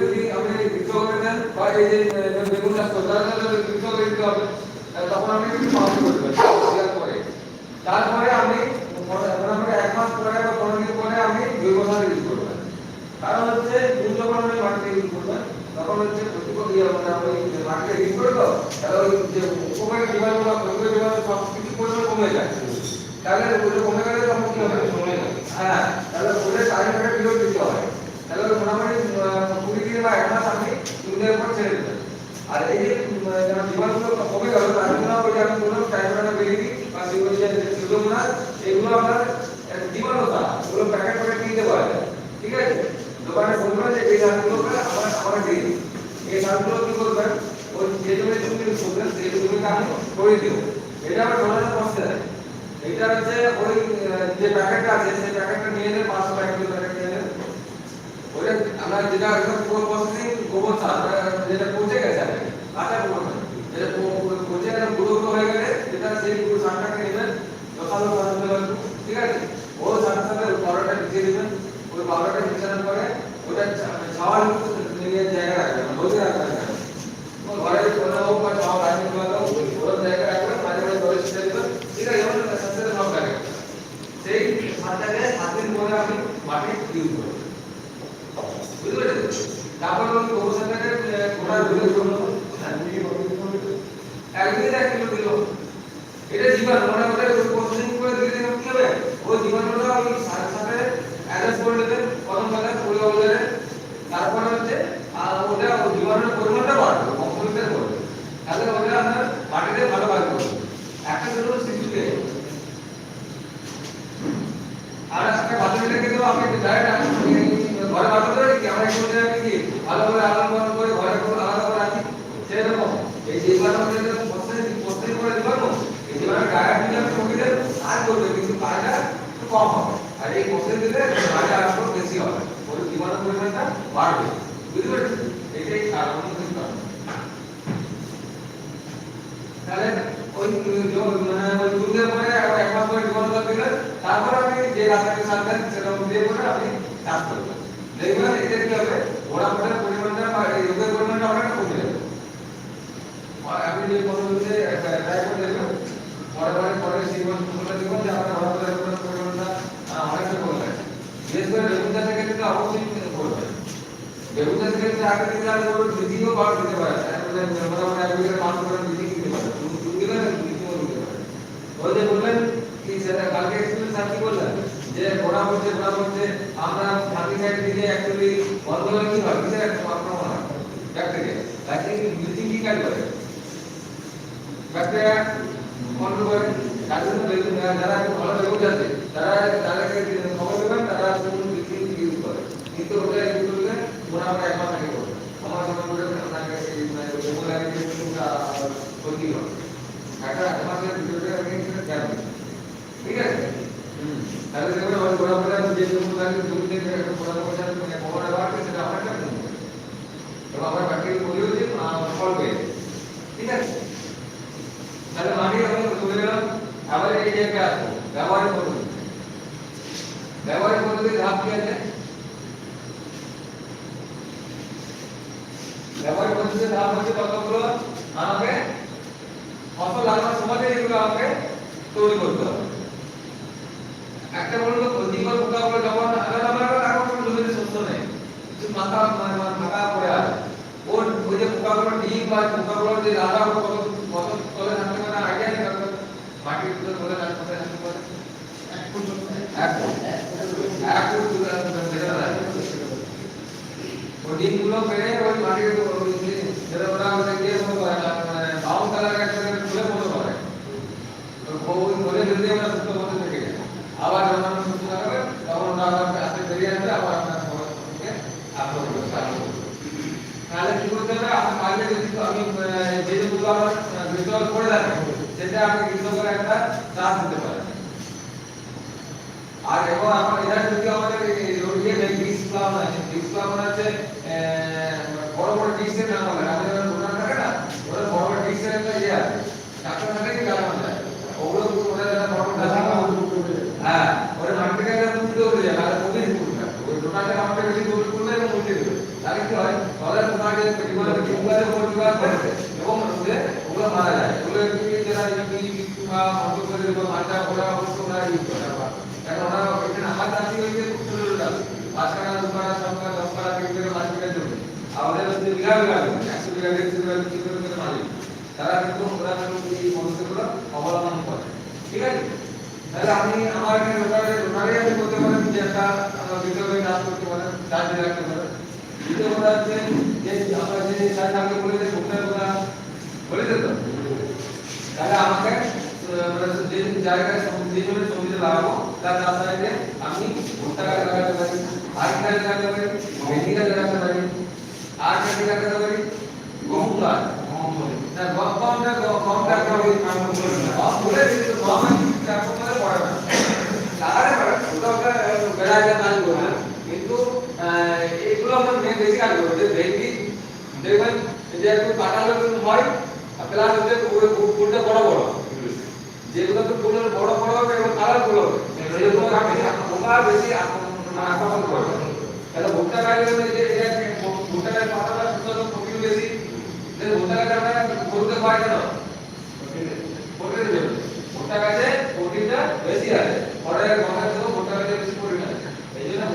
যদি আপনি বৃক্ষ করে দেন বা এই যে বেগুন চাষ করতে করে দিতে হবে তখন আপনি কিছু পালন করবেন পরে। তারপরে আপনি এক মাস পরে বা পনেরো দিন পরে আপনি জৈব সার ইউজ করবেন। কারণ হচ্ছে যখন আপনি মাটিতে ইউজ করবেন, তখন হচ্ছে প্রতিপক্ষ ইয়ে মানে আপনি মাটিতে ইউজ করে তো তাহলে ওই যে উপকারী জীবাণু বা ক্ষতিকর জীবাণু সব কিছু পরিমাণ কমে যায়। তাহলে ওটা কমে গেলে তখন কি হবে? হ্যাঁ তাহলে ওটা টাইম একটা পিরিয়ড দিতে হয় তাহলে মোটামুটি কুড়ি দিন বা এক মাস আপনি চুলের উপর ছেড়ে দেবেন। আর এই যে জীবাণুগুলো কমে গেল তার জন্য ওই আমি বললাম টাইমটা বেরিয়ে বা সিউডোমোনাস এগুলো আপনার জীবাণুতা, ওগুলো প্যাকেট করে কিনতে পাওয়া যায়। ঠিক আছে? দোকানে বলবেন যে এই সারগুলো আমার আমার দিয়ে দিন। এই সারগুলো কি করবেন? ওই যে জমি জমি করবেন সেই জমিতে আমি করে দেবো এটা ডলারের কষ্ট দেয়। এটা হচ্ছে ওই যে প্যাকেটটা আছে, সেই প্যাকেটটা নিয়ে নেন পাঁচশো প্যাকেট প্যাকেট নিয়ে নেন ওটা আমরা যেটা একদম পুরো প্রসেসিং গোবর সার আহ, যেটা পচে গেছে আর কি, কাঁচা গোবর না যেটা প- প- পচে একদম গুঁড়ো গুঁড়ো হয়ে গেলে যেটা সেই গুঁড়ো সারটাকে নেবেন যথাযথ ভাবে ঠিক আছে ও সাথে সাথে পাউডারটা মিশিয়ে দেবেন ওই পাউডারটা মিশানোর পরে ওটা ছা- ছাওয়ার মতো নিয়ে জায়গা রাখবেন রোদে রাখবেন না। ও ঘরে কোনো হোক বা ছাওয়া রাখবেন বা ওর জায়গা রাখবেন মাঝে মাঝে জলে ছিটে দেবেন ঠিক আছে এমন সাথে সাথে সব লাগে সেই সারটাকে সাত দিন পরে আপনি মাটি ইউজ করবেন বুঝতে পেরেছেন তারপর কিলো দিল। এটা জীবাণু মানে করে তারপরে হচ্ছে, আর ওটা পরিমাণটা বাড়বে কম্পোজিশন করবে তাহলে ওটা আপনার মাটিতে ভালো করবে। একটা ছোট শিশুকে আর একটা বাথরুমটাকে তো আপনি ডাইরেক্ট ঘরে আমরা একটু জায়গায় কি? ভালো করে আলাদা করে করে ঘরে করে আলাদা করে রাখি? সেরকম। এই প্রসেস প্রসেস করে দিলাম এই যে মানে ডাইরেক্ট দিলে দেন আর করবে, কিন্তু একটু কম হবে। আর এই প্রসেস দিলে কাজটা আরও বেশি হবে। ওই জীবাণু পরিমাণটা? বাড়বে। বুঝতে পেরেছেন? এটাই কারণ তাহলে ওই মানে ওই দুধের পরে এক মাস পরে দিলেন। তারপর আপনি যে রাসায়নিক সার দেন সেরকম দিয়ে করে আপনি চাষ করবেন। দেখবেন এতে কি হবে? ওরা পরে পরিমাণটা বা রোগের পরিমাণটা অনেকটা কমে যাবে। আর আপনি যে কোনো হচ্ছে ট্রাই করে দেখবেন, পরে পরে পরে জীবন ফসলটা দেখবেন যে আপনার ঘর করে পরিমাণটা অনেকটা কমে গেছে বিশেষ করে বেগুন চাষের ক্ষেত্রে অবশ্যই করবেন বেগুন চাষের ক্ষেত্রে আগে থেকে ওর বৃদ্ধিও বাড় দিতে পারে। এক বিঘা পাঁচ করে বৃদ্ধি দিতে পারে দু দু বিঘা বৃদ্ধিও দিতে পারে ওই যে বললেন কি সেটা কালকে এক্সপিরিয়েন্স আর কি বললেন যে গোড়া হচ্ছে গোড়া হচ্ছে আমরা ফার্টিসাইড দিলে অ্যাকচুয়ালি বন্ধ হলে কি হয়? কিসের একটা আক্রমণ হয় ব্যাকটেরিয়া ব্যাকটেরিয়া ব্লিচিং কি কাজ করে? ব্যাকটেরিয়া কন্ট্রোল করে তার জন্য যারা ভালো বেগুন আছে, তারা তাদেরকে খবর দেবেন, তারা বেগুন ব্লিচিং ইউজ করে। কিন্তু ওটা ইউজ করলে মোটামুটি এক মাস আগে করবে। আমার সময় করে আপনাকে বেগুন লাগিয়ে ক্ষতি হবে একটা এক মাসের ভিতরে আমি কেন হুম তাহলে দেখবেন ওই গোড়া গোড়া যে বেগুন লাগিয়ে জমি থেকে একটা গোড়া গোড়া মানে খবর আছে সেটা আমার কাছে এবং আমরা ব্যাকটেরিয়া বলিও যে ফল পেয়ে ঠিক আছে তাহলে মাটি আমি চলে গেলাম আবার এই জায়গায় আসব ব্যবহারিক পদ্ধতি ব্যবহারিক পদ্ধতির ধাপ কি আছে ব্যবহারিক পদ্ধতির ধাপ হচ্ছে কতগুলো আমাকে ফসল লাগানোর সময় এগুলো আমাকে তৈরি একটা কোনো জমিতে শস্য নেই। কিছু মাথা মানে ফাঁকা পড়ে আছে। ওর ওই যে ডিম বা পোকাগুলো যে লাদা কত কত তলে থাকতে পারে আইডিয়া নেই কারণ মাটির ভিতরে তলে থাকতে পারে থাকতে পারে। এক ফুট এক ফুট। দূরে ওই ডিমগুলো পেরে ওই মাটির যেটা ওরা ওটা দিয়ে মতো করে না, মানে বাউন কালার একটা করে ফুলে মতো করে ওই ওই যদি আমরা সুস্থ মতো থেকে যাই আবার যখন আমরা সুস্থ থাকবে তখন ওরা আবার আস্তে বেরিয়ে আসবে আবার আপনার খবর থেকে আপলোড করতে আরম্ভ করবে তাহলে কি করতে হবে আমার পারলে যদি তো আমি আহ, যে যেগুলো আমার বিস্তর করে রাখব সেটা আমি কৃষকের একটা চাষ দিতে পারি আর এবং আমার এটা যদি আমাদের ইয়ে নেই ডিস প্লাম আছে ডিস প্লাম আছে বড় বড় ডিসের নাম বলে আমাদের দোকান থাকে না ওরা বড় বড় ডিসের একটা ইয়ে আছে ডাক্তার থাকে কি লাগানো যায় ওগুলো ওরা যারা বড় হ্যাঁ ওরা মার্কেটে গেলে তুলতে উঠে যায় আর ওদের ওই দোকানটা আমাদের বেশি করবে এবং উঠে দেবে তাহলে কি তাহলে তোমার যে পরিবার পরিবারের করে এবং ওগুলো ওগুলো মারা যায়। ওগুলো কি যারা এই কিংবা অন্য করে বা মাটা ওরা অবশ্য ওরা ইউজ করে না। কারণ ওরা এখানে হাত আসি হয়েছে খুব ছোট ছোট গাছ পাঁচ টাকা দু টাকা সাত টাকা দশ টাকা তিন টাকা পাঁচ আমাদের হচ্ছে বিঘা বিঘা একশো বিঘা দেড়শো বিঘা তিন বিঘা করে মালিক তারা কিন্তু ওরা কিন্তু এই পদ্ধতিগুলো অবলম্বন করে। ঠিক আছে? তাহলে আপনি আমার এখানে রোটারে রোটারে আপনি করতে পারেন যে একটা বিদ্যালয়ে কাজ করতে পারেন চার্জ রাখতে পারেন। দ্বিতীয় আমি ভুট্টা পারি আর লাগাতে পারি ভেন্ডি গাছ পারি আর বেড়া যায় কাজ করবে কিন্তু আহ, এগুলো আমরা মেন বেশি কাজ করব যে ভেন্ডি দেখবেন যে একটু কাটালো হয় প্লাস হচ্ছে ফুলটা বড় বড় যেগুলো তো ফুলের বড় বড় হবে এবং কালারফুল হবে। পোকা বেশি আক্রমণ মানে করবে তাহলে ভুট্টা গাছের যে ভুট্টা গাছের পাতাটা সুন্দর প্রোটিন বেশি। ভুট্টা গাছ আমরা গরুকে খাওয়াই কেন? ভুট্টা গাছে প্রোটিনটা বেশি আছে পরে গমের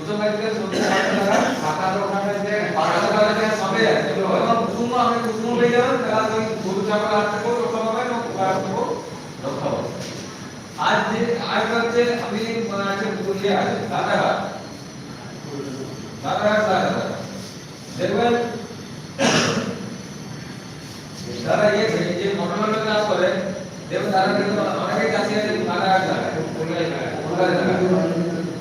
আমি তাহলে ওই যারা ইয়ে তারা কিন্তু অনেকেই চাষি আছে জায়গায়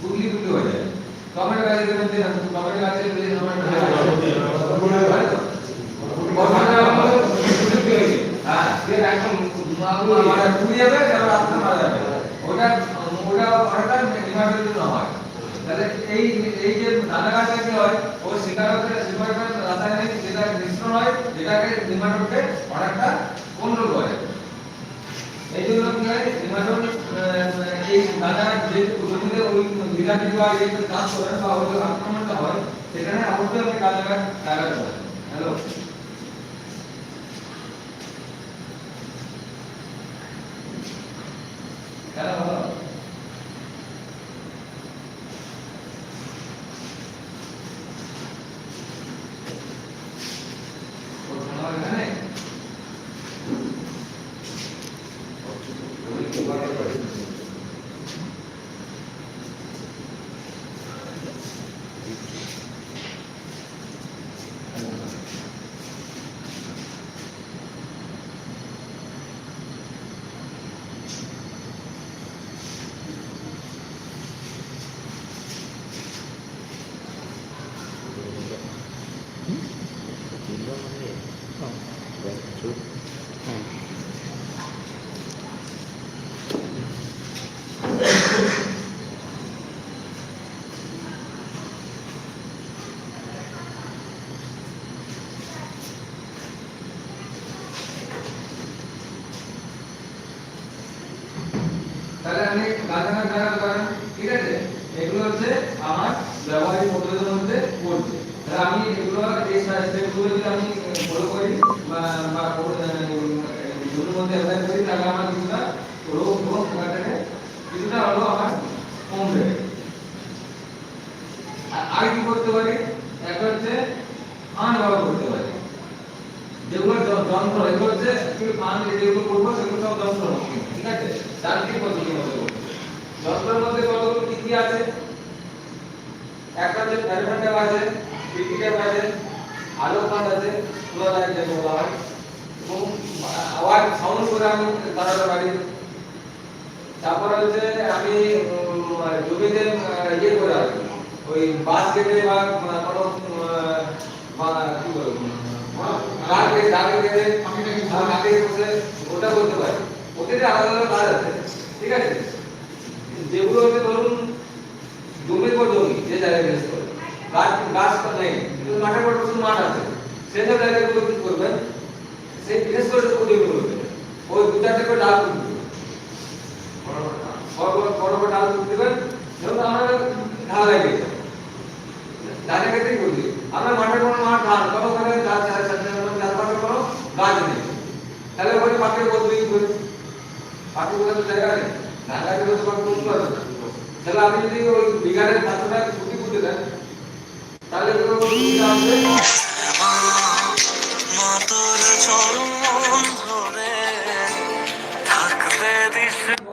গুটি গুটি হয়ে যায়। টমেটো গাছে দেখবেন যে টমেটো গাছে তাহলে এই যে দানা গাছটা কি হয় ও যেটা মিশ্রণ হয় যেটাকে নিমাটোরকে অনেকটা কন্ট্রোল করে এই জন্য কি হয় নিমাটোর এই দাদা যে প্রথমে ওই বিরাটি বা এই কাজ করেন বা ওই আক্রমণটা হয়, সেখানে গাছ লাগাতে হ্যালো খেলা ভালো ওর খাবার এখানে তাহলে আমি পারেন ঠিক আছে? এগুলো হচ্ছে আমার ব্যবহারিক পদ্ধতির মধ্যে পড়ছে। তাহলে আমি এগুলো এই যদি আমি করি, বা এগুলোর মধ্যে তাহলে আমার কিছুটা রোগ কিছুটা আমার কমবে। আর কি করতে পারি? একটা হচ্ছে ফান ব্যবহার করতে পারি। যেগুলো যন্ত্র, এগুলো হচ্ছে যেগুলো করব, সেগুলো সব যন্ত্র ঠিক আছে? মধ্যে করব। যন্ত্রের মধ্যে কতগুলো কি কি আছে? একটা হচ্ছে আছে ট্যাপ আছে আলো ফান আছে লাইট যেটা বলা হয়। এবং আওয়াজ সাউন্ড করে আমি তারাটা বাড়ি তারপরে হচ্ছে আমি জমিতে ইয়ে করে ওই বাস কেটে বা কোনো কি বলব বসে ওটা করতে পারি। ওদের আলাদা আলাদা কাজ আছে, ঠিক আছে? যেগুলো হচ্ছে ধরুন জমির পর জমি, যে জায়গায় বিশেষ করে। গাছ গাছ তো নেই, কিন্তু মাঠের পর শুধু মাঠ আছে। সেসব জায়গাগুলো কি করবেন, সেই বিশেষ করে জমিগুলোতে ওই দু চারটে করে ডাল তুলবে বড় বড় বড় ডাল তুলতে দেবেন যেমন আমরা ঢাল লাগিয়েছি ধানের ক্ষেত্রেই বলছি আমরা মাঠে কোনো মাঠ, ধান কত করে গাছ চাষ চাষবাসে কোনো গাছ নেই। তাহলে ওখানে পাখির বদলে করি। পাখি জায়গা নেই। ঢাকা গেলে তাহলে আপনি যদি ওই বিঘানের পাঁচটা ছুটি করতে দেন তাহলে তোমার সুবিধা আসবে মাতর চরম ধরে থাকবে দিশে